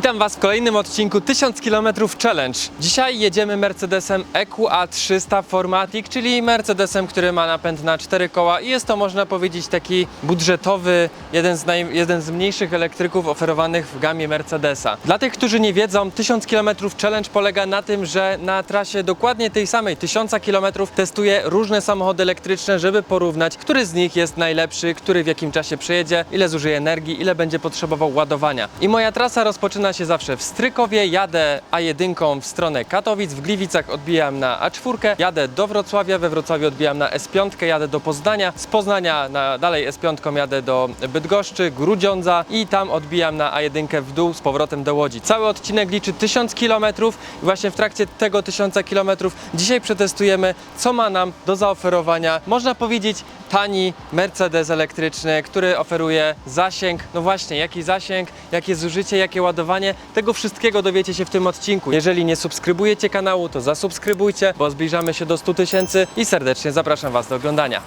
Witam Was w kolejnym odcinku 1000 km Challenge. Dzisiaj jedziemy Mercedesem EQA 300 Formatic, czyli Mercedesem, który ma napęd na 4 koła i jest to można powiedzieć taki budżetowy, jeden z, naj, jeden z mniejszych elektryków oferowanych w gamie Mercedesa. Dla tych, którzy nie wiedzą, 1000 km Challenge polega na tym, że na trasie dokładnie tej samej 1000 km testuję różne samochody elektryczne, żeby porównać, który z nich jest najlepszy, który w jakim czasie przejedzie, ile zużyje energii, ile będzie potrzebował ładowania. I moja trasa rozpoczyna się zawsze w Strykowie, jadę A1 w stronę Katowic, w Gliwicach odbijam na A4, jadę do Wrocławia, we Wrocławiu odbijam na S5, jadę do Poznania, z Poznania na dalej S5 jadę do Bydgoszczy, Grudziądza i tam odbijam na A1 w dół z powrotem do Łodzi. Cały odcinek liczy 1000 km i właśnie w trakcie tego 1000 km dzisiaj przetestujemy, co ma nam do zaoferowania, można powiedzieć tani Mercedes elektryczny, który oferuje zasięg, no właśnie, jaki zasięg, jakie zużycie, jakie ładowanie, tego wszystkiego dowiecie się w tym odcinku. Jeżeli nie subskrybujecie kanału, to zasubskrybujcie, bo zbliżamy się do 100 tysięcy i serdecznie zapraszam Was do oglądania.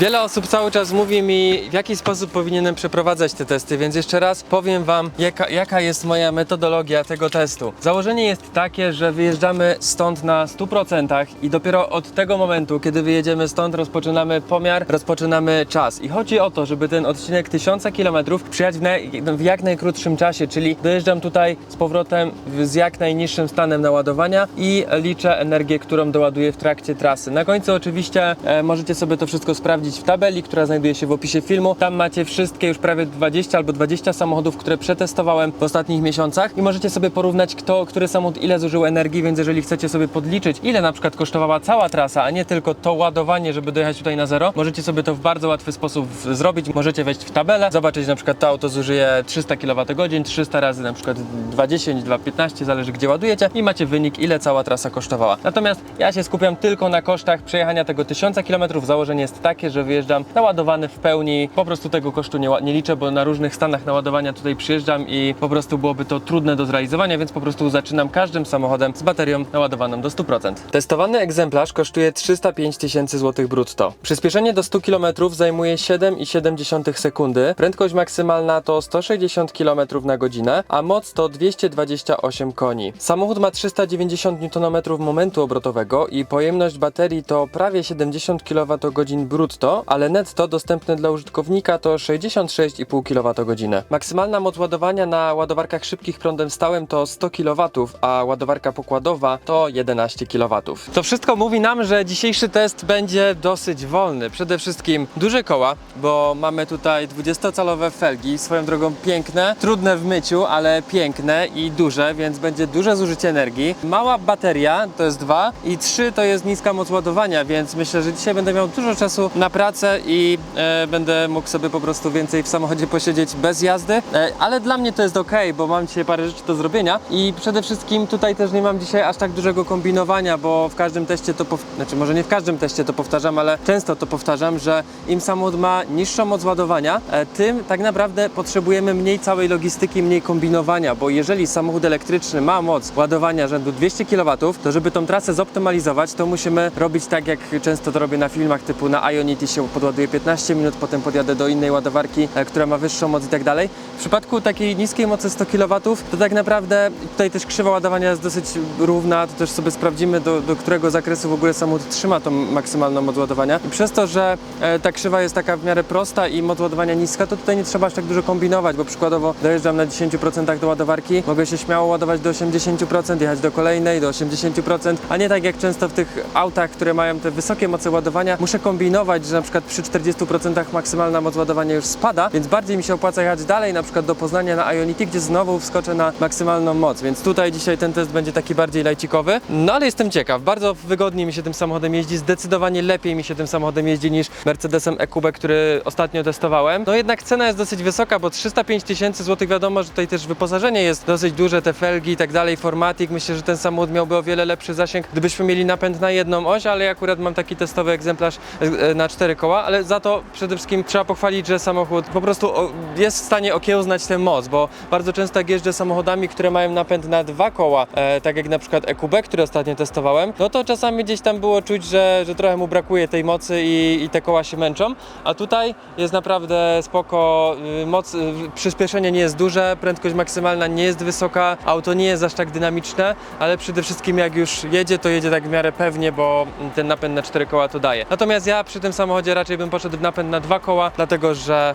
Wiele osób cały czas mówi mi, w jaki sposób powinienem przeprowadzać te testy, więc jeszcze raz powiem Wam, jaka, jaka jest moja metodologia tego testu. Założenie jest takie, że wyjeżdżamy stąd na 100% i dopiero od tego momentu, kiedy wyjedziemy stąd, rozpoczynamy pomiar, rozpoczynamy czas. I chodzi o to, żeby ten odcinek 1000 km przyjechać w, naj, w jak najkrótszym czasie, czyli dojeżdżam tutaj z powrotem z jak najniższym stanem naładowania i liczę energię, którą doładuję w trakcie trasy. Na końcu oczywiście e, możecie sobie to wszystko sprawdzić w tabeli, która znajduje się w opisie filmu. Tam macie wszystkie już prawie 20 albo 20 samochodów, które przetestowałem w ostatnich miesiącach i możecie sobie porównać, kto, który samochód ile zużył energii, więc jeżeli chcecie sobie podliczyć, ile na przykład kosztowała cała trasa, a nie tylko to ładowanie, żeby dojechać tutaj na zero, możecie sobie to w bardzo łatwy sposób zrobić. Możecie wejść w tabelę, zobaczyć na przykład to auto zużyje 300 kWh, 300 razy na przykład 2,10, 2,15, zależy gdzie ładujecie i macie wynik, ile cała trasa kosztowała. Natomiast ja się skupiam tylko na kosztach przejechania tego 1000 km. Założenie jest takie, że wyjeżdżam naładowany w pełni. Po prostu tego kosztu nie, nie liczę, bo na różnych stanach naładowania tutaj przyjeżdżam i po prostu byłoby to trudne do zrealizowania, więc po prostu zaczynam każdym samochodem z baterią naładowaną do 100%. Testowany egzemplarz kosztuje 305 tysięcy złotych brutto. Przyspieszenie do 100 km zajmuje 7,7 sekundy. Prędkość maksymalna to 160 km na godzinę, a moc to 228 koni. Samochód ma 390 Nm momentu obrotowego i pojemność baterii to prawie 70 kWh brutto, ale netto dostępne dla użytkownika to 66,5 kWh. Maksymalna moc ładowania na ładowarkach szybkich prądem stałym to 100 kW, a ładowarka pokładowa to 11 kW. To wszystko mówi nam, że dzisiejszy test będzie dosyć wolny. Przede wszystkim duże koła, bo mamy tutaj 20-calowe felgi, swoją drogą piękne, trudne w myciu, ale piękne i duże, więc będzie duże zużycie energii. Mała bateria to jest dwa i trzy to jest niska moc ładowania, więc myślę, że dzisiaj będę miał dużo czasu na pracę i e, będę mógł sobie po prostu więcej w samochodzie posiedzieć bez jazdy, e, ale dla mnie to jest ok, bo mam dzisiaj parę rzeczy do zrobienia i przede wszystkim tutaj też nie mam dzisiaj aż tak dużego kombinowania, bo w każdym teście to, znaczy może nie w każdym teście to powtarzam, ale często to powtarzam, że im samochód ma niższą moc ładowania, e, tym tak naprawdę potrzebujemy mniej całej logistyki, mniej kombinowania, bo jeżeli samochód elektryczny ma moc ładowania rzędu 200 kW, to żeby tą trasę zoptymalizować, to musimy robić tak, jak często to robię na filmach, typu na Ionity się podładuje 15 minut, potem podjadę do innej ładowarki, e, która ma wyższą moc i tak dalej. W przypadku takiej niskiej mocy 100 kW, to tak naprawdę tutaj też krzywa ładowania jest dosyć równa, to też sobie sprawdzimy, do, do którego zakresu w ogóle samochód trzyma tą maksymalną moc ładowania. I przez to, że e, ta krzywa jest taka w miarę prosta i moc ładowania niska, to tutaj nie trzeba aż tak dużo kombinować, bo przykładowo dojeżdżam na 10% do ładowarki, mogę się śmiało ładować do 80%, jechać do kolejnej, do 80%, a nie tak jak często w tych autach, które mają te wysokie moce ładowania, muszę kombinować, że na przykład przy 40% maksymalna moc ładowania już spada, więc bardziej mi się opłaca jechać dalej, na przykład do Poznania na Ionity, gdzie znowu wskoczę na maksymalną moc, więc tutaj dzisiaj ten test będzie taki bardziej lajcikowy, no ale jestem ciekaw, bardzo wygodnie mi się tym samochodem jeździ, zdecydowanie lepiej mi się tym samochodem jeździ niż Mercedesem EQB, który ostatnio testowałem. No jednak cena jest dosyć wysoka, bo 305 tysięcy złotych wiadomo, że tutaj też wyposażenie jest dosyć duże, te felgi i tak dalej, formatik, myślę, że ten samochód miałby o wiele lepszy zasięg, gdybyśmy mieli napęd na jedną oś, ale ja akurat mam taki testowy egzemplarz e, e, na cztery koła, ale za to przede wszystkim trzeba pochwalić, że samochód po prostu jest w stanie okiełznać tę moc, bo bardzo często jak jeżdżę samochodami, które mają napęd na dwa koła, e, tak jak na przykład EQB, który ostatnio testowałem, no to czasami gdzieś tam było czuć, że, że trochę mu brakuje tej mocy i, i te koła się męczą, a tutaj jest naprawdę spoko, y, moc, y, przyspieszenie nie jest duże, prędkość maksymalna nie jest wysoka, auto nie jest aż tak dynamiczne, ale przede wszystkim jak już jedzie, to jedzie tak w miarę pewnie, bo ten napęd na cztery koła to daje. Natomiast ja przy tym samochodzie raczej bym poszedł w napęd na dwa koła, dlatego że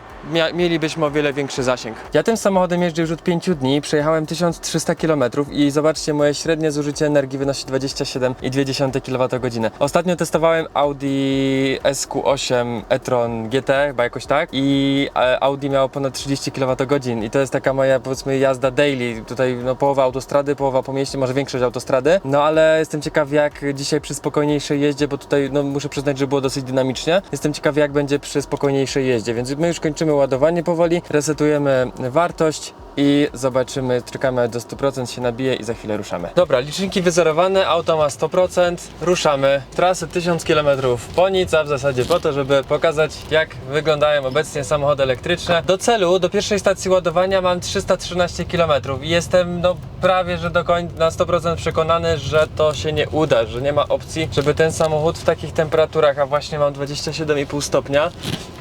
mielibyśmy o wiele większy zasięg. Ja tym samochodem jeżdżę już od 5 dni, przejechałem 1300 km i zobaczcie, moje średnie zużycie energii wynosi 27,2 kWh. Ostatnio testowałem Audi SQ8 e-tron GT, chyba jakoś tak, i e, Audi miało ponad 30 kWh i to jest taka moja, powiedzmy, jazda daily. Tutaj no, połowa autostrady, połowa po mieście, może większość autostrady. No ale jestem ciekaw, jak dzisiaj przy spokojniejszej jeździe, bo tutaj no, muszę przyznać, że było dosyć dynamicznie. Jestem ciekaw, jak będzie przy spokojniejszej jeździe, więc my już kończymy ładowanie powoli, resetujemy wartość i zobaczymy, czekamy do 100% się nabije i za chwilę ruszamy. Dobra, liczniki wyzerowane, auto ma 100%, ruszamy. Trasę 1000 km po nic, a w zasadzie po to, żeby pokazać jak wyglądają obecnie samochody elektryczne. Do celu, do pierwszej stacji ładowania mam 313 km i jestem no prawie, że do końca na 100% przekonany, że to się nie uda, że nie ma opcji, żeby ten samochód w takich temperaturach, a właśnie mam 27,5 stopnia,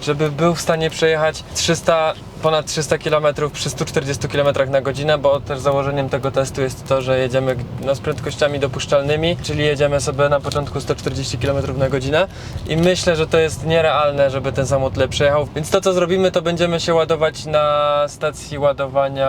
żeby był w stanie przejechać 300 ponad 300 km przy 140 km na godzinę, bo też założeniem tego testu jest to, że jedziemy no, z prędkościami dopuszczalnymi, czyli jedziemy sobie na początku 140 km na godzinę. I myślę, że to jest nierealne, żeby ten samochód tyle przejechał. Więc to co zrobimy, to będziemy się ładować na stacji ładowania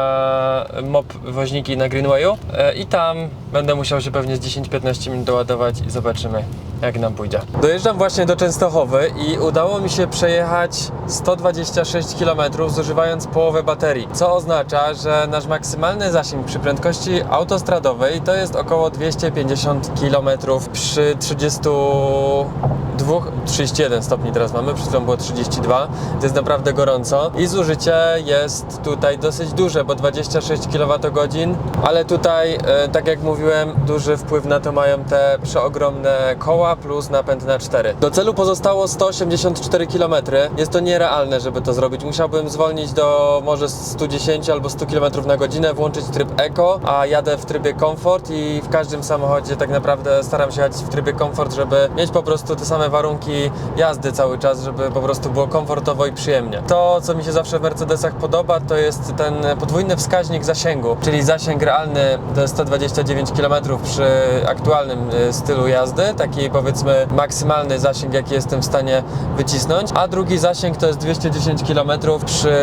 MOP woźniki na Greenwayu. E, i tam będę musiał się pewnie z 10-15 minut doładować i zobaczymy jak nam pójdzie. Dojeżdżam właśnie do Częstochowy i udało mi się przejechać 126 km zużywając połowę baterii, co oznacza, że nasz maksymalny zasięg przy prędkości autostradowej to jest około 250 km przy 32 31 stopni teraz mamy, przed chwilą było 32, to jest naprawdę gorąco i zużycie jest tutaj dosyć duże, bo 26 kWh, ale tutaj, e, tak jak mówiłem, duży wpływ na to mają te przeogromne koła plus napęd na 4. Do celu pozostało 184 km. Jest to nierealne, żeby to zrobić. Musiałbym zwolnić do może 110 albo 100 km na godzinę, włączyć tryb Eco, a jadę w trybie Comfort i w każdym samochodzie tak naprawdę staram się jechać w trybie Comfort, żeby mieć po prostu te same warunki jazdy cały czas, żeby po prostu było komfortowo i przyjemnie. To, co mi się zawsze w Mercedesach podoba, to jest ten podwójny wskaźnik zasięgu, czyli zasięg realny jest 129 km przy aktualnym y, stylu jazdy, taki powiedzmy maksymalny zasięg, jaki jestem w stanie wycisnąć, a drugi zasięg to jest 210 km przy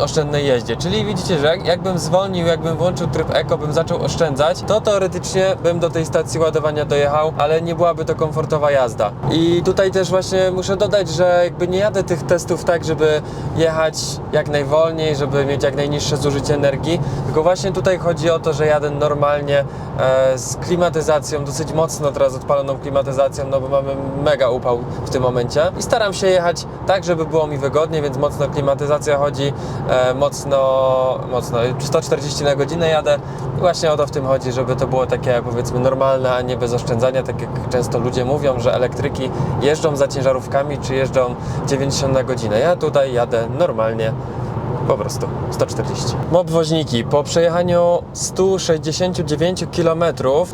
oszczędnej jeździe. Czyli widzicie, że jak, jakbym zwolnił, jakbym włączył tryb Eco, bym zaczął oszczędzać, to teoretycznie bym do tej stacji ładowania dojechał, ale nie byłaby to komfortowa jazda. I tutaj też właśnie muszę dodać, że jakby nie jadę tych testów tak, żeby jechać jak najwolniej, żeby mieć jak najniższe zużycie energii, tylko właśnie tutaj chodzi o to, że jadę normalnie e, z klimatyzacją, dosyć mocno teraz odpaloną klimatyzacją, no bo mamy mega upał w tym momencie. I staram się jechać tak, żeby było mi wygodnie, więc mocno klimatyzacja chodzi, e, mocno, mocno 140 na godzinę jadę. I właśnie o to w tym chodzi, żeby to było takie powiedzmy normalne, a nie bez oszczędzania, tak jak często ludzie mówią, że elektryki jeżdżą za ciężarówkami, czy jeżdżą 90 na godzinę. Ja tutaj jadę normalnie, po prostu 140. Mob woźniki. Po przejechaniu 169 km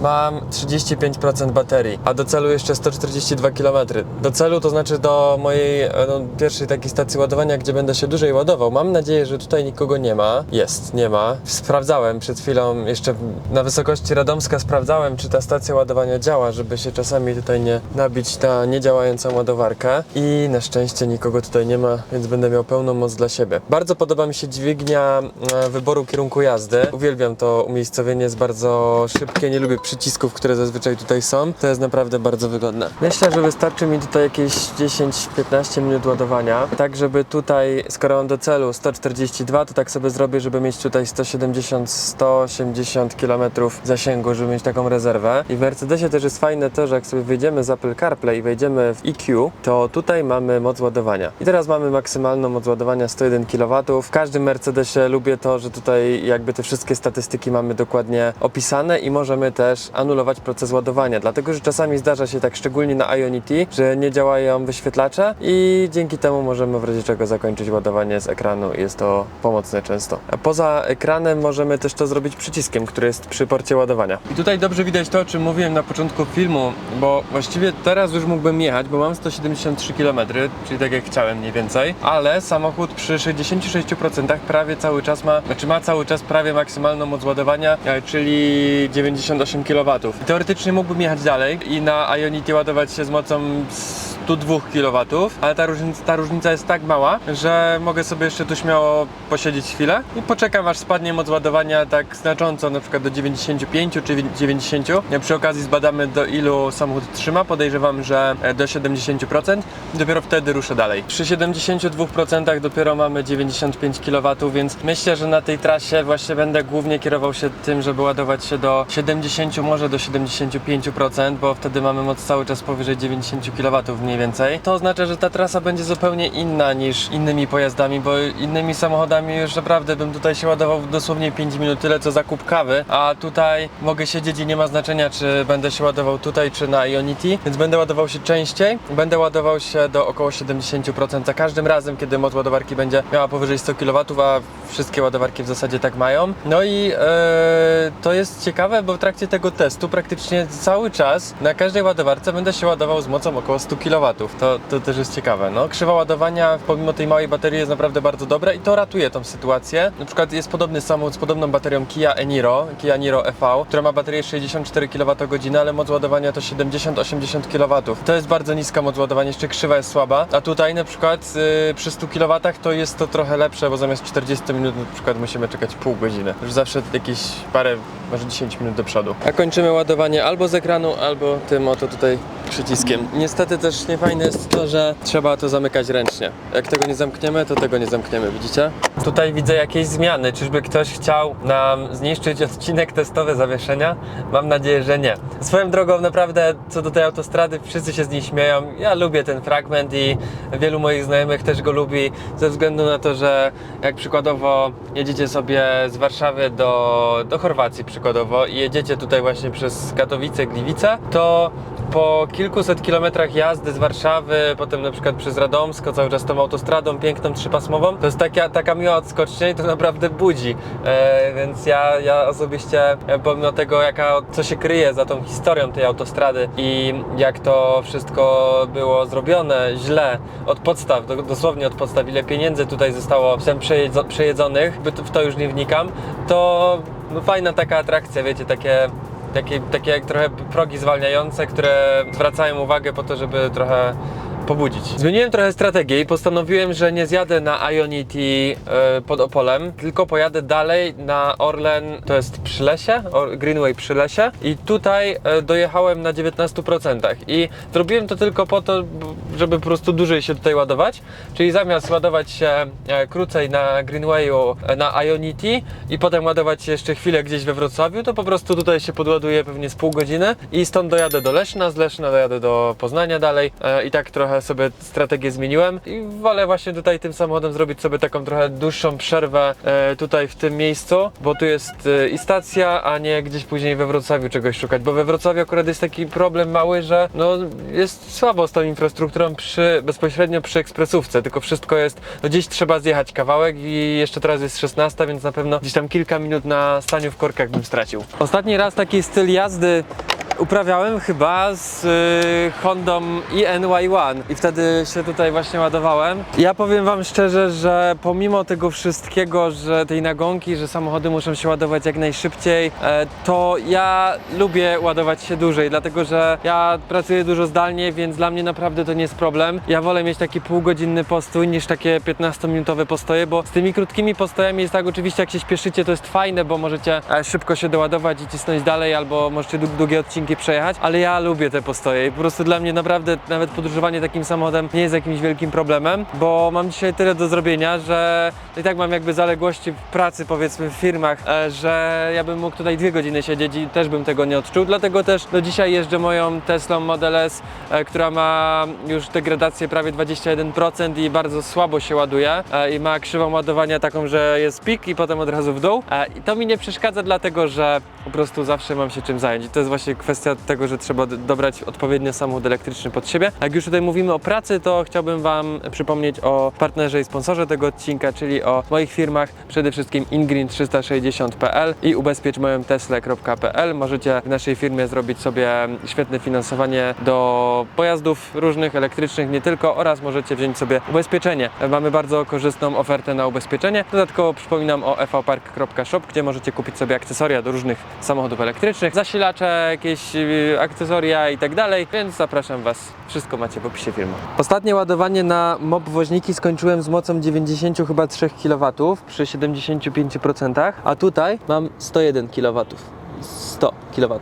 mam 35% baterii, a do celu jeszcze 142 km. Do celu to znaczy do mojej e, no, pierwszej takiej stacji ładowania, gdzie będę się dłużej ładował. Mam nadzieję, że tutaj nikogo nie ma. Jest, nie ma. Sprawdzałem przed chwilą, jeszcze na wysokości Radomska sprawdzałem, czy ta stacja ładowania działa, żeby się czasami tutaj nie nabić na niedziałającą ładowarkę. I na szczęście nikogo tutaj nie ma, więc będę miał pełną moc dla siebie. Bardzo podoba mi się dźwignia e, wyboru kierunku jazdy. Uwielbiam to umiejscowienie, jest bardzo szybkie, nie lubię przycisków, które zazwyczaj tutaj są. To jest naprawdę bardzo wygodne. Myślę, że wystarczy mi tutaj jakieś 10-15 minut ładowania, tak żeby tutaj, skoro mam do celu 142, to tak sobie zrobię, żeby mieć tutaj 170-180 km zasięgu, żeby mieć taką rezerwę. I w Mercedesie też jest fajne to, że jak sobie wyjdziemy z Apple CarPlay i wejdziemy w EQ, to tutaj mamy moc ładowania. I teraz mamy maksymalną moc ładowania 101 kW, W każdym Mercedesie lubię to, że tutaj jakby te wszystkie statystyki mamy dokładnie opisane i możemy też anulować proces ładowania, dlatego że czasami zdarza się tak, szczególnie na Ionity, że nie działają wyświetlacze i dzięki temu możemy w razie czego zakończyć ładowanie z ekranu i jest to pomocne często. A poza ekranem możemy też to zrobić przyciskiem, który jest przy porcie ładowania. I tutaj dobrze widać to, o czym mówiłem na początku filmu, bo właściwie teraz już mógłbym jechać, bo mam 173 km, czyli tak jak chciałem mniej więcej, ale samochód przy 66% prawie cały czas ma, znaczy ma cały czas prawie maksymalną moc ładowania, e, czyli 98 kW. Teoretycznie mógłbym jechać dalej i na Ionity ładować się z mocą 102 kW, ale ta różnica, ta różnica jest tak mała, że mogę sobie jeszcze tu śmiało posiedzieć chwilę i poczekam aż spadnie moc ładowania tak znacząco, na przykład do 95 czy 90. Ja Przy okazji zbadamy do ilu samochód trzyma, podejrzewam, że e, do 70%. Dopiero wtedy ruszę dalej. Przy 72% dopiero mamy 95 kW, więc myślę, że na tej trasie właśnie będę głównie kierował się tym, żeby ładować się do 70, może do 75%, bo wtedy mamy moc cały czas powyżej 90 kW mniej więcej. To oznacza, że ta trasa będzie zupełnie inna niż innymi pojazdami, bo innymi samochodami już naprawdę bym tutaj się ładował dosłownie 5 minut, tyle co zakup kawy, a tutaj mogę siedzieć i nie ma znaczenia, czy będę się ładował tutaj, czy na Ionity, więc będę ładował się częściej, będę ładował się do około 70% za każdym razem, kiedy moc ładowarki będzie miała powyżej 100 kW, a wszystkie ładowarki w zasadzie tak mają. No i e, to jest ciekawe, bo w trakcie tego testu praktycznie cały czas na każdej ładowarce będę się ładował z mocą około 100 kW. To, to też jest ciekawe. No, krzywa ładowania pomimo tej małej baterii jest naprawdę bardzo dobra i to ratuje tą sytuację. Na przykład jest podobny samochód z podobną baterią Kia Eniro, Kia Niro EV, która ma baterię 64 kWh, ale moc ładowania to 70-80 kW. To jest bardzo niska moc ładowania, jeszcze krzywa jest słaba, a tutaj na przykład y, przy 100 kW to jest to trochę lepsze, bo zamiast 40 minut na przykład musimy czekać pół godziny. Już zawsze jakieś parę, może 10 minut do przodu. A kończymy ładowanie albo z ekranu, albo tym oto tutaj przyciskiem. Niestety też niefajne jest to, że trzeba to zamykać ręcznie. Jak tego nie zamkniemy, to tego nie zamkniemy, widzicie? Tutaj widzę jakieś zmiany. Czyżby ktoś chciał nam zniszczyć odcinek testowy zawieszenia? Mam nadzieję, że nie. Swoją drogą naprawdę co do tej autostrady wszyscy się z niej śmieją. Ja lubię ten fragment i wielu moich znajomych też go lubi ze względu na to, że jak przykładowo jedziecie sobie z Warszawy do, do Chorwacji przykładowo i jedziecie tutaj właśnie przez Katowice, Gliwice, to po kilkuset kilometrach jazdy z Warszawy, potem na przykład przez Radomsko, cały czas tą autostradą piękną, trzypasmową, to jest taka, taka miła odskocznia i to naprawdę budzi. E, więc ja, ja osobiście, e, pomimo tego, jaka, co się kryje za tą historią tej autostrady i jak to wszystko było zrobione źle od podstaw, do, dosłownie od podstaw, ile pieniędzy tutaj zostało przejedzo, przejedzonych, w to już nie wnikam, to no, fajna taka atrakcja, wiecie, takie takie, takie jak trochę progi zwalniające, które zwracają uwagę po to, żeby trochę pobudzić. Zmieniłem trochę strategię i postanowiłem, że nie zjadę na Ionity e, pod Opolem, tylko pojadę dalej na Orlen, to jest przy lesie, Greenway przy lesie. I tutaj e, dojechałem na 19% i zrobiłem to tylko po to, żeby po prostu dłużej się tutaj ładować, czyli zamiast ładować się e, krócej na Greenwayu e, na Ionity i potem ładować się jeszcze chwilę gdzieś we Wrocławiu, to po prostu tutaj się podładuję pewnie z pół godziny i stąd dojadę do Leszna, z Leszna dojadę do Poznania dalej e, i tak trochę sobie strategię zmieniłem i wolę właśnie tutaj tym samochodem zrobić sobie taką trochę dłuższą przerwę e, tutaj w tym miejscu, bo tu jest e, i stacja, a nie gdzieś później we Wrocławiu czegoś szukać, bo we Wrocławiu akurat jest taki problem mały, że no jest słabo z tą infrastrukturą przy, bezpośrednio przy ekspresówce, tylko wszystko jest, no gdzieś trzeba zjechać kawałek i jeszcze teraz jest 16, więc na pewno gdzieś tam kilka minut na staniu w korkach bym stracił. Ostatni raz taki styl jazdy uprawiałem chyba z y, Hondą ENY1 i wtedy się tutaj właśnie ładowałem. Ja powiem wam szczerze, że pomimo tego wszystkiego, że tej nagonki, że samochody muszą się ładować jak najszybciej, e, to ja lubię ładować się dłużej, dlatego że ja pracuję dużo zdalnie, więc dla mnie naprawdę to nie jest problem. Ja wolę mieć taki półgodzinny postój niż takie 15-minutowe postoje, bo z tymi krótkimi postojami jest tak, oczywiście jak się śpieszycie, to jest fajne, bo możecie e, szybko się doładować i cisnąć dalej, albo możecie dłu- długie odcinki odcinki przejechać, ale ja lubię te postoje i po prostu dla mnie naprawdę nawet podróżowanie takim samochodem nie jest jakimś wielkim problemem, bo mam dzisiaj tyle do zrobienia, że i tak mam jakby zaległości w pracy, powiedzmy w firmach, e, że ja bym mógł tutaj dwie godziny siedzieć i też bym tego nie odczuł, dlatego też do dzisiaj jeżdżę moją Teslą Model S, e, która ma już degradację prawie 21% i bardzo słabo się ładuje e, i ma krzywą ładowania taką, że jest pik i potem od razu w dół. I to mi nie przeszkadza, dlatego że po prostu zawsze mam się czym zająć. I to jest właśnie kwestia tego, że trzeba dobrać odpowiednio samochód elektryczny pod siebie. Jak już tutaj mówimy o pracy, to chciałbym Wam przypomnieć o partnerze i sponsorze tego odcinka, czyli o moich firmach, przede wszystkim ingreen360.pl i ubezpieczmojątesle.pl. Możecie w naszej firmie zrobić sobie świetne finansowanie do pojazdów różnych, elektrycznych, nie tylko, oraz możecie wziąć sobie ubezpieczenie. Mamy bardzo korzystną ofertę na ubezpieczenie. Dodatkowo przypominam o evpark.shop, gdzie możecie kupić sobie akcesoria do różnych samochodów elektrycznych, zasilacze, jakieś yy, akcesoria i tak dalej, więc zapraszam Was. Wszystko macie w opisie filmu. Ostatnie ładowanie na MOB woźniki skończyłem z mocą 90 chyba 3 kW przy 75%, a tutaj mam 101 kW. 100 kW.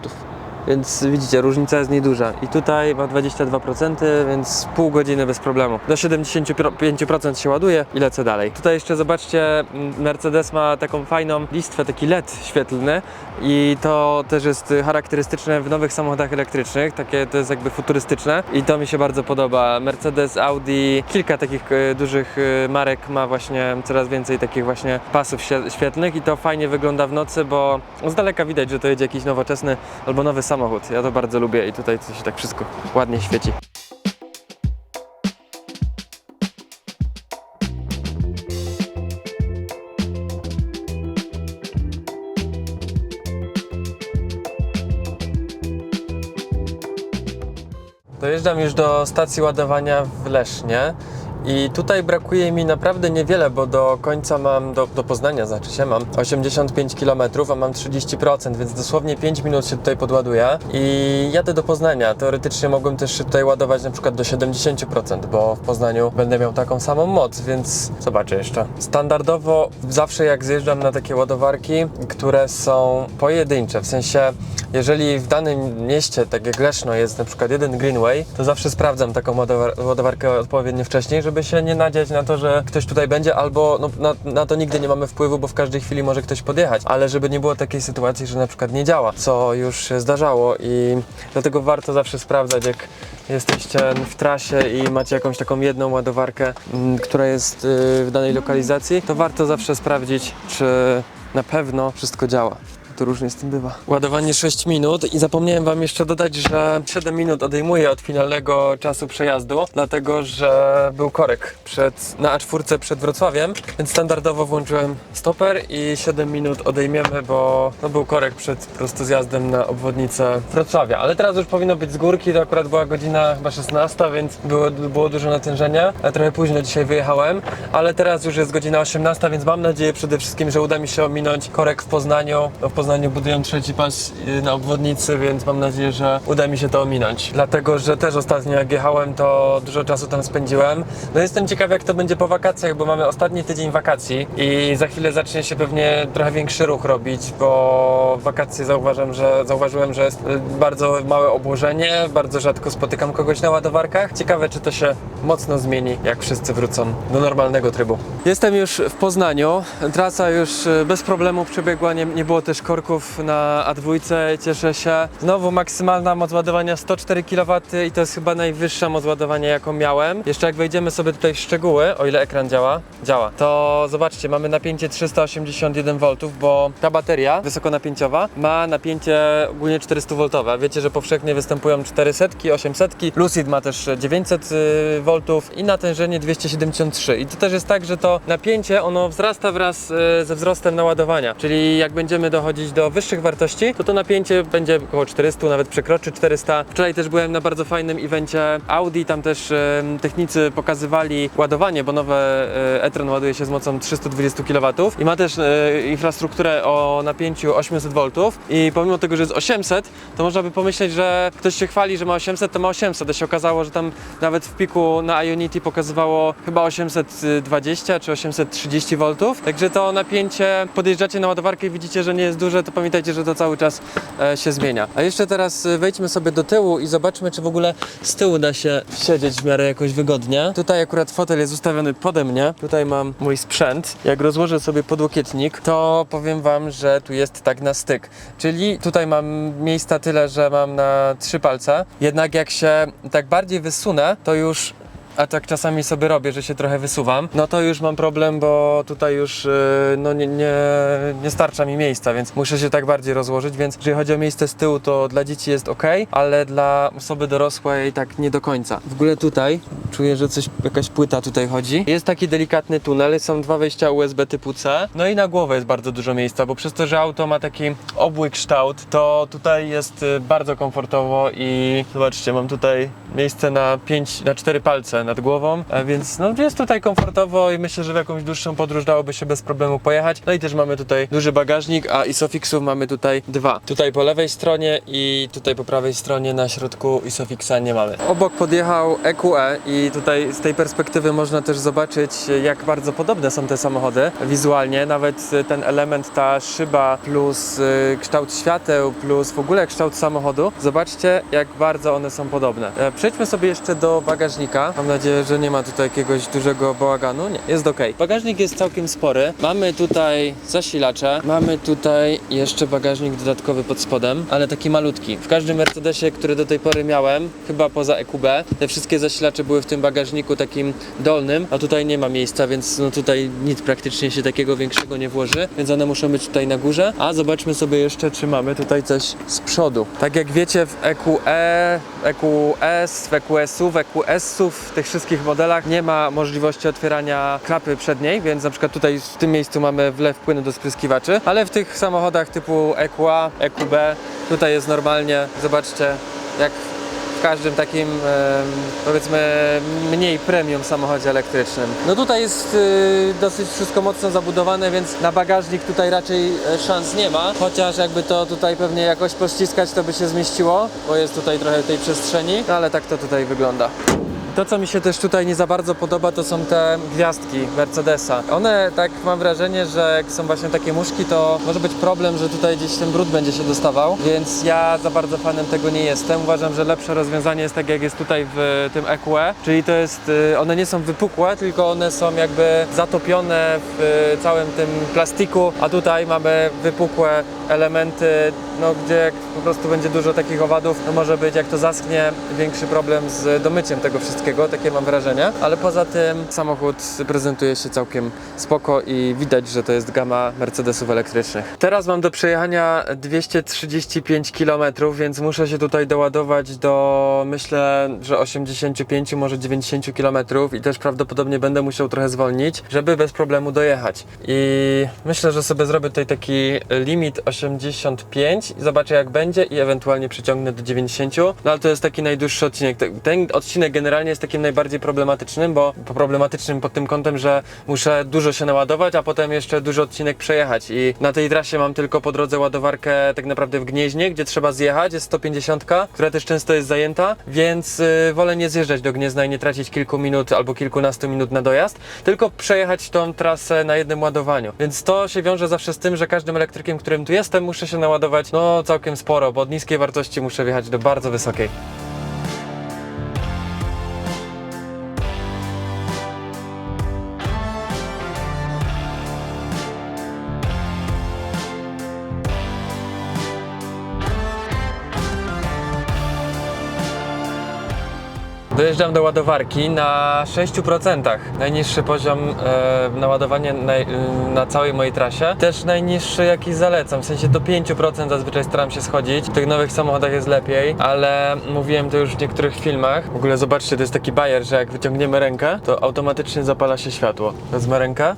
Więc widzicie, różnica jest nieduża. I tutaj ma 22%, więc pół godziny bez problemu. Do 75% się ładuje i lecę dalej. Tutaj jeszcze zobaczcie, m, Mercedes ma taką fajną listwę, taki LED świetlny i to też jest charakterystyczne w nowych samochodach elektrycznych. Takie to jest jakby futurystyczne i to mi się bardzo podoba. Mercedes, Audi, kilka takich y, dużych y, marek ma właśnie coraz więcej takich właśnie pasów świe- świetlnych i to fajnie wygląda w nocy, bo z daleka widać, że to jedzie jakiś nowoczesny albo nowy samochód. Ja to bardzo lubię i tutaj się tak wszystko ładnie świeci. Dojeżdżam już do stacji ładowania w Lesznie i tutaj brakuje mi naprawdę niewiele, bo do końca mam, do, do Poznania znaczy się, mam 85 km, a mam 30%, więc dosłownie 5 minut się tutaj podładuję i jadę do Poznania. Teoretycznie mogłem też się tutaj ładować na przykład do 70%, bo w Poznaniu będę miał taką samą moc, więc zobaczę jeszcze. Standardowo zawsze jak zjeżdżam na takie ładowarki, które są pojedyncze, w sensie jeżeli w danym mieście, tak jak Leszno, jest na przykład jeden Greenway, to zawsze sprawdzam taką ładowar- ładowarkę odpowiednio wcześniej, żeby się nie nadziać na to, że ktoś tutaj będzie, albo no, na, na to nigdy nie mamy wpływu, bo w każdej chwili może ktoś podjechać, ale żeby nie było takiej sytuacji, że na przykład nie działa, co już się zdarzało i dlatego warto zawsze sprawdzać, jak jesteście w trasie i macie jakąś taką jedną ładowarkę, mm, która jest y, w danej lokalizacji, to warto zawsze sprawdzić, czy na pewno wszystko działa to różnie z tym bywa. Ładowanie 6 minut i zapomniałem Wam jeszcze dodać, że 7 minut odejmuję od finalnego czasu przejazdu, dlatego że był korek przed, na A4 przed Wrocławiem, więc standardowo włączyłem stoper i 7 minut odejmiemy, bo no, był korek przed po prostu zjazdem na obwodnicę Wrocławia. Ale teraz już powinno być z górki, to akurat była godzina chyba 16, więc było, było dużo natężenia. Trochę późno dzisiaj wyjechałem, ale teraz już jest godzina 18, więc mam nadzieję przede wszystkim, że uda mi się ominąć korek w Poznaniu. No, w Poznaniu budują trzeci pas y, na obwodnicy, więc mam nadzieję, że uda mi się to ominąć. Dlatego, że też ostatnio jak jechałem, to dużo czasu tam spędziłem. No jestem ciekaw, jak to będzie po wakacjach, bo mamy ostatni tydzień wakacji i za chwilę zacznie się pewnie trochę większy ruch robić, bo wakacje zauważam, że, zauważyłem, że jest y, bardzo małe obłożenie, bardzo rzadko spotykam kogoś na ładowarkach. Ciekawe, czy to się mocno zmieni, jak wszyscy wrócą do normalnego trybu. Jestem już w Poznaniu. Trasa już y, bez problemu przebiegła, nie, nie było też na A2, cieszę się. Znowu maksymalna moc ładowania 104 kW i to jest chyba najwyższa moc ładowania, jaką miałem. Jeszcze jak wejdziemy sobie tutaj w szczegóły, o ile ekran działa, działa, to zobaczcie, mamy napięcie 381 V, bo ta bateria wysokonapięciowa ma napięcie ogólnie 400 V. Wiecie, że powszechnie występują 400, 800, Lucid ma też 900 V i natężenie 273. I to też jest tak, że to napięcie ono wzrasta wraz y, ze wzrostem naładowania. Czyli jak będziemy dochodzić do wyższych wartości, to to napięcie będzie około 400, nawet przekroczy 400. Wczoraj też byłem na bardzo fajnym evencie Audi, tam też technicy pokazywali ładowanie, bo nowe y, e-tron ładuje się z mocą 320 kW i ma też y, infrastrukturę o napięciu 800 V i pomimo tego, że jest 800, to można by pomyśleć, że ktoś się chwali, że ma 800, to ma 800, a się okazało, że tam nawet w piku na Ionity pokazywało chyba 820 czy 830 V, także to napięcie, podjeżdżacie na ładowarkę i widzicie, że nie jest duże, duże, to pamiętajcie, że to cały czas e, się zmienia. A jeszcze teraz e, wejdźmy sobie do tyłu i zobaczmy, czy w ogóle z tyłu da się siedzieć w miarę jakoś wygodnie. Tutaj akurat fotel jest ustawiony pode mnie. Tutaj mam mój sprzęt. Jak rozłożę sobie podłokietnik, to powiem wam, że tu jest tak na styk. Czyli tutaj mam miejsca tyle, że mam na trzy palce. Jednak jak się tak bardziej wysunę, to już a tak czasami sobie robię, że się trochę wysuwam, no to już mam problem, bo tutaj już yy, no nie, nie, nie starcza mi miejsca, więc muszę się tak bardziej rozłożyć, więc jeżeli chodzi o miejsce z tyłu, to dla dzieci jest ok, ale dla osoby dorosłej tak nie do końca. W ogóle tutaj czuję, że coś, jakaś płyta tutaj chodzi. Jest taki delikatny tunel, są dwa wejścia USB typu C, no i na głowę jest bardzo dużo miejsca, bo przez to, że auto ma taki obły kształt, to tutaj jest y, bardzo komfortowo i zobaczcie, mam tutaj miejsce na 5, na 4 palce nad głową, więc no jest tutaj komfortowo i myślę, że w jakąś dłuższą podróż dałoby się bez problemu pojechać. No i też mamy tutaj duży bagażnik, a Isofixów mamy tutaj dwa. Tutaj po lewej stronie i tutaj po prawej stronie na środku Isofixa nie mamy. Obok podjechał EQE i tutaj z tej perspektywy można też zobaczyć jak bardzo podobne są te samochody wizualnie, nawet ten element, ta szyba plus y, kształt świateł plus w ogóle kształt samochodu. Zobaczcie jak bardzo one są podobne. E, Przejdźmy sobie jeszcze do bagażnika. Mam nadzieję, że nie ma tutaj jakiegoś dużego bałaganu. Nie, jest ok. Bagażnik jest całkiem spory. Mamy tutaj zasilacze, mamy tutaj jeszcze bagażnik dodatkowy pod spodem, ale taki malutki. W każdym Mercedesie, który do tej pory miałem, chyba poza EQB, te wszystkie zasilacze były w tym bagażniku takim dolnym, a tutaj nie ma miejsca, więc no tutaj nic praktycznie się takiego większego nie włoży, więc one muszą być tutaj na górze. A zobaczmy sobie jeszcze, czy mamy tutaj coś z przodu. Tak jak wiecie, w EQE, EQS, w EQS-u, w EQS-u, w tych wszystkich modelach nie ma możliwości otwierania klapy przedniej, więc na przykład tutaj w tym miejscu mamy wlew płynu do spryskiwaczy, ale w tych samochodach typu EQA, EQB tutaj jest normalnie, zobaczcie, jak w każdym takim powiedzmy mniej premium samochodzie elektrycznym. No tutaj jest y, dosyć wszystko mocno zabudowane, więc na bagażnik tutaj raczej e, szans nie ma, chociaż jakby to tutaj pewnie jakoś pościskać to by się zmieściło, bo jest tutaj trochę tej przestrzeni, no ale tak to tutaj wygląda. To, co mi się też tutaj nie za bardzo podoba, to są te gwiazdki Mercedesa. One, tak mam wrażenie, że jak są właśnie takie muszki, to może być problem, że tutaj gdzieś ten brud będzie się dostawał, więc ja za bardzo fanem tego nie jestem. Uważam, że lepsze rozwiązanie jest tak, jak jest tutaj w tym EQE, czyli to jest, y, one nie są wypukłe, tylko one są jakby zatopione w y, całym tym plastiku, a tutaj mamy wypukłe elementy, no gdzie po prostu będzie dużo takich owadów, to może być, jak to zaschnie, większy problem z domyciem tego wszystkiego, takie mam wrażenie. Ale poza tym samochód prezentuje się całkiem spoko i widać, że to jest gama Mercedesów elektrycznych. Teraz mam do przejechania 235 km, więc muszę się tutaj doładować do, myślę, że 85, może 90 km i też prawdopodobnie będę musiał trochę zwolnić, żeby bez problemu dojechać. I myślę, że sobie zrobię tutaj taki limit 85 i zobaczę jak będzie i ewentualnie przyciągnę do 90. No ale to jest taki najdłuższy odcinek. Te- Ten odcinek generalnie jest takim najbardziej problematycznym, bo problematycznym pod tym kątem, że muszę dużo się naładować, a potem jeszcze duży odcinek przejechać i na tej trasie mam tylko po drodze ładowarkę tak naprawdę w Gnieźnie, gdzie trzeba zjechać, jest 150, która też często jest zajęta, więc y, wolę nie zjeżdżać do Gniezna i nie tracić kilku minut albo kilkunastu minut na dojazd, tylko przejechać tą trasę na jednym ładowaniu. Więc to się wiąże zawsze z tym, że każdym elektrykiem, którym tu jestem, muszę się naładować no całkiem sporo, bo od niskiej wartości muszę wjechać do bardzo wysokiej. Dojeżdżam do ładowarki na 6%. Najniższy poziom e, naładowania na, e, na całej mojej trasie. Też najniższy jaki zalecam. W sensie do 5% zazwyczaj staram się schodzić. W tych nowych samochodach jest lepiej, ale mówiłem to już w niektórych filmach. W ogóle zobaczcie, to jest taki bajer, że jak wyciągniemy rękę, to automatycznie zapala się światło. Wezmę rękę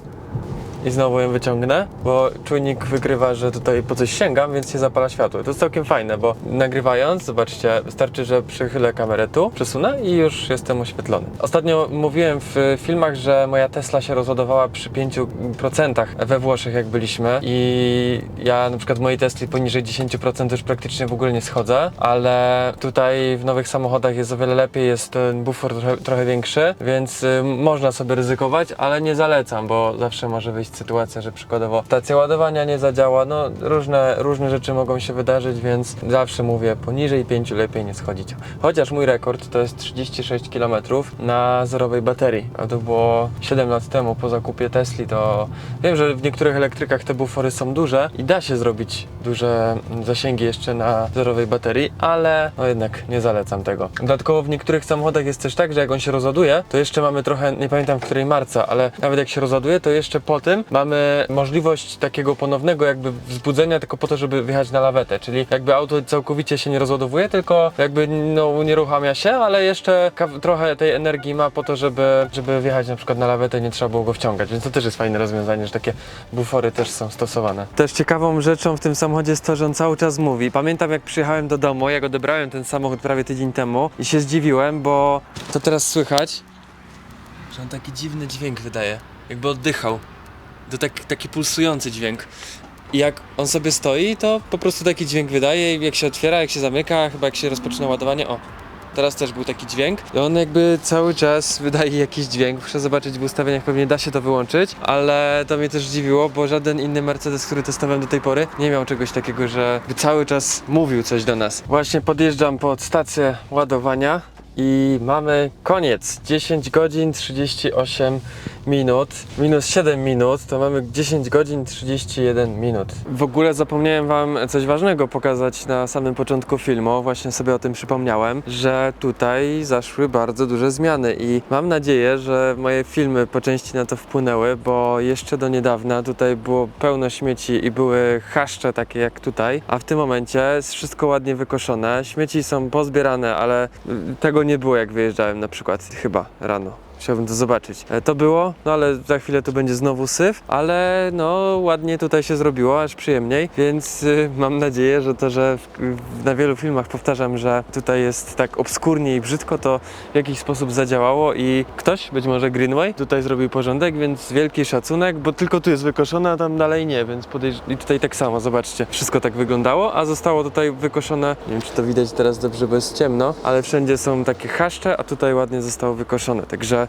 i znowu ją wyciągnę, bo czujnik wykrywa, że tutaj po coś sięgam, więc się zapala światło. To jest całkiem fajne, bo nagrywając, zobaczcie, wystarczy, że przychylę kamerę tu, przesunę i już jestem oświetlony. Ostatnio mówiłem w filmach, że moja Tesla się rozładowała przy 5% we Włoszech, jak byliśmy i ja na przykład w mojej Tesli poniżej 10% już praktycznie w ogóle nie schodzę, ale tutaj w nowych samochodach jest o wiele lepiej, jest ten bufor trochę, trochę większy, więc y, można sobie ryzykować, ale nie zalecam, bo zawsze może wyjść sytuacja, że przykładowo stacja ładowania nie zadziała, no różne, różne rzeczy mogą się wydarzyć, więc zawsze mówię, poniżej 5 lepiej nie schodzić. Chociaż mój rekord to jest 36 km na zerowej baterii, a to było 7 lat temu po zakupie Tesli, to wiem, że w niektórych elektrykach te bufory są duże i da się zrobić duże zasięgi jeszcze na zerowej baterii, ale no jednak nie zalecam tego. Dodatkowo w niektórych samochodach jest też tak, że jak on się rozładuje, to jeszcze mamy trochę, nie pamiętam w której marca, ale nawet jak się rozładuje, to jeszcze po tym mamy możliwość takiego ponownego jakby wzbudzenia tylko po to, żeby wjechać na lawetę, czyli jakby auto całkowicie się nie rozładowuje, tylko jakby no unieruchamia się, ale jeszcze trochę tej energii ma po to, żeby, żeby wjechać na przykład na lawetę nie trzeba było go wciągać, więc to też jest fajne rozwiązanie, że takie bufory też są stosowane. Też ciekawą rzeczą w tym samochodzie jest to, że on cały czas mówi. Pamiętam jak przyjechałem do domu, jak odebrałem ten samochód prawie tydzień temu i się zdziwiłem, bo to teraz słychać, że on taki dziwny dźwięk wydaje, jakby oddychał. To tak, taki pulsujący dźwięk. I jak on sobie stoi, to po prostu taki dźwięk wydaje jak się otwiera, jak się zamyka, chyba jak się rozpoczyna ładowanie, o. Teraz też był taki dźwięk i on jakby cały czas wydaje jakiś dźwięk. Muszę zobaczyć w ustawieniach, pewnie da się to wyłączyć, ale to mnie też dziwiło, bo żaden inny Mercedes, który testowałem do tej pory, nie miał czegoś takiego, że cały czas mówił coś do nas. Właśnie podjeżdżam pod stację ładowania i mamy koniec. 10 godzin 38 minut, minus 7 minut, to mamy 10 godzin 31 minut. W ogóle zapomniałem Wam coś ważnego pokazać na samym początku filmu, właśnie sobie o tym przypomniałem, że tutaj zaszły bardzo duże zmiany i mam nadzieję, że moje filmy po części na to wpłynęły, bo jeszcze do niedawna tutaj było pełno śmieci i były chaszcze takie jak tutaj, a w tym momencie jest wszystko ładnie wykoszone, śmieci są pozbierane, ale tego nie było jak wyjeżdżałem na przykład chyba rano. Chciałbym to zobaczyć. E, To było, no ale za chwilę to będzie znowu syf, ale no ładnie tutaj się zrobiło, aż przyjemniej, więc y, mam nadzieję, że to, że na wielu filmach powtarzam, że tutaj jest tak obskurnie i brzydko, to w jakiś sposób zadziałało i ktoś, być może Greenway, tutaj zrobił porządek, więc wielki szacunek, bo tylko tu jest wykoszone, a tam dalej nie, więc podejrz... i tutaj tak samo, zobaczcie, wszystko tak wyglądało, a zostało tutaj wykoszone, nie wiem czy to widać teraz dobrze, bo jest ciemno, ale wszędzie są takie chaszcze, a tutaj ładnie zostało wykoszone, także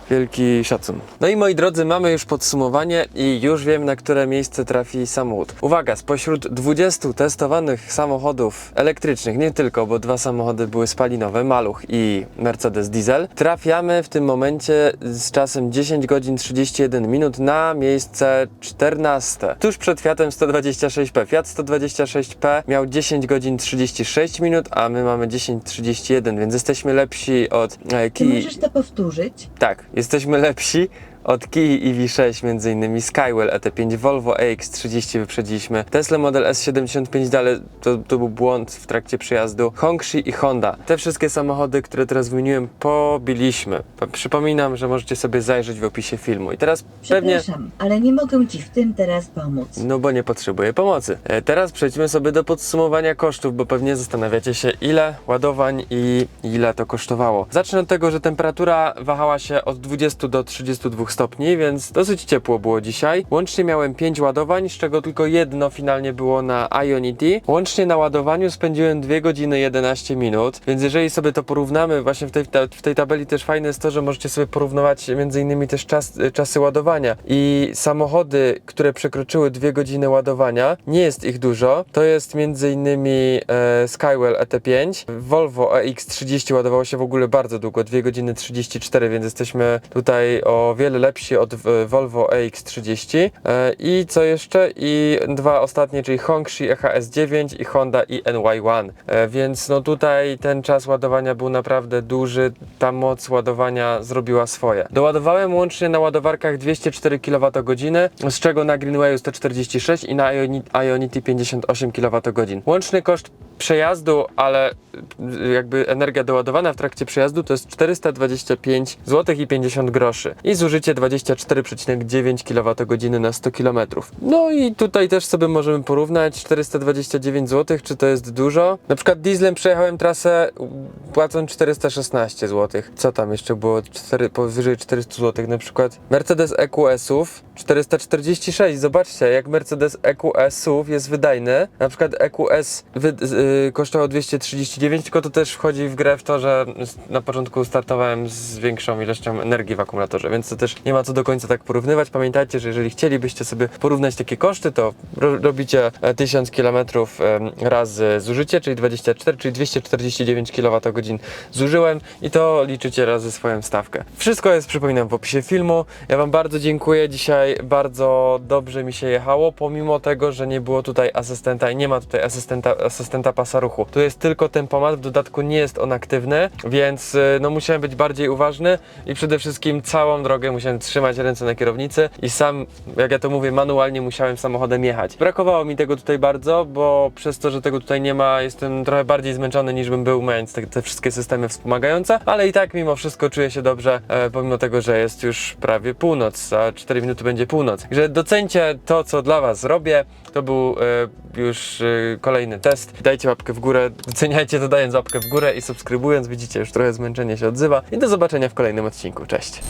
Wielki szacun. No i moi drodzy, mamy już podsumowanie i już wiem, na które miejsce trafi samochód. Uwaga, spośród 20 testowanych samochodów elektrycznych, nie tylko, bo dwa samochody były spalinowe, Maluch i Mercedes Diesel, trafiamy w tym momencie z czasem 10 godzin 31 minut na miejsce 14. Tuż przed Fiatem 126P. Fiat 126P miał 10 godzin 36 minut, a my mamy 10.31, więc jesteśmy lepsi od e, Czy Kii. możesz to powtórzyć? Tak, jesteśmy lepsi od Kii i V6 między innymi Skywell ET5, Volvo EX30 wyprzedziliśmy, Tesla Model S75 ale to, to był błąd w trakcie przyjazdu, Hongxi i Honda. Te wszystkie samochody, które teraz wymieniłem, pobiliśmy. Przypominam, że możecie sobie zajrzeć w opisie filmu. I teraz pewnie... Przepraszam, ale nie mogę Ci w tym teraz pomóc. No bo nie potrzebuję pomocy. E, teraz przejdźmy sobie do podsumowania kosztów, bo pewnie zastanawiacie się ile ładowań i ile to kosztowało. Zacznę od tego, że temperatura wahała się od 20 do 32 stopni, więc dosyć ciepło było dzisiaj. Łącznie miałem 5 ładowań, z czego tylko jedno finalnie było na Ionity. Łącznie na ładowaniu spędziłem 2 godziny 11 minut, więc jeżeli sobie to porównamy, właśnie w tej, w tej tabeli też fajne jest to, że możecie sobie porównywać między innymi też czas, czasy ładowania i samochody, które przekroczyły 2 godziny ładowania, nie jest ich dużo. To jest między innymi e, Skywell ET5, Volvo EX30 ładowało się w ogóle bardzo długo, 2 godziny 34, więc jesteśmy tutaj o wiele lepsi od e, Volvo EX30. E, I co jeszcze? I dwa ostatnie, czyli Hongxi EHS9 i Honda i NY1. E, więc no tutaj ten czas ładowania był naprawdę duży, ta moc ładowania zrobiła swoje. Doładowałem łącznie na ładowarkach 204 kWh, z czego na Greenwayu 146 i na Ioni- Ionity 58 kWh. Łączny koszt przejazdu, ale jakby energia doładowana w trakcie przejazdu to jest 425 zł i 50 groszy i zużycie 24,9 kWh na 100 km. No i tutaj też sobie możemy porównać 429 zł, czy to jest dużo. Na przykład dieslem przejechałem trasę płacąc 416 zł. Co tam jeszcze było 4, powyżej 400 zł? Na przykład Mercedes EQS-ów 446. Zobaczcie, jak Mercedes EQS-ów jest wydajny. Na przykład EQS wy, y, kosztował 239, tylko to też wchodzi w grę w to, że na początku startowałem z większą ilością energii w akumulatorze, więc to też nie ma co do końca tak porównywać. Pamiętajcie, że jeżeli chcielibyście sobie porównać takie koszty, to ro robicie e, 1000 km razy zużycie, czyli 24, czyli 249 kWh zużyłem i to liczycie razy swoją stawkę. Wszystko jest, przypominam, w opisie filmu. Ja Wam bardzo dziękuję. Dzisiaj bardzo dobrze mi się jechało, pomimo tego, że nie było tutaj asystenta i nie ma tutaj asystenta, asystenta pasa ruchu. Tu jest tylko tempomat, w dodatku nie jest on aktywny, więc y, no musiałem być bardziej uważny i przede wszystkim całą drogę musiałem trzymać ręce na kierownicy i sam, jak ja to mówię, manualnie musiałem samochodem jechać. Brakowało mi tego tutaj bardzo, bo przez to, że tego tutaj nie ma, jestem trochę bardziej zmęczony niż bym był mając te, te wszystkie systemy wspomagające, ale i tak mimo wszystko czuję się dobrze, e, pomimo tego, że jest już prawie północ, za 4 minuty będzie północ. Także docencie to, co dla Was robię. To był e, już e, kolejny test. Dajcie łapkę w górę, doceniajcie to dając łapkę w górę i subskrybując. Widzicie, już trochę zmęczenie się odzywa. I do zobaczenia w kolejnym odcinku. Cześć!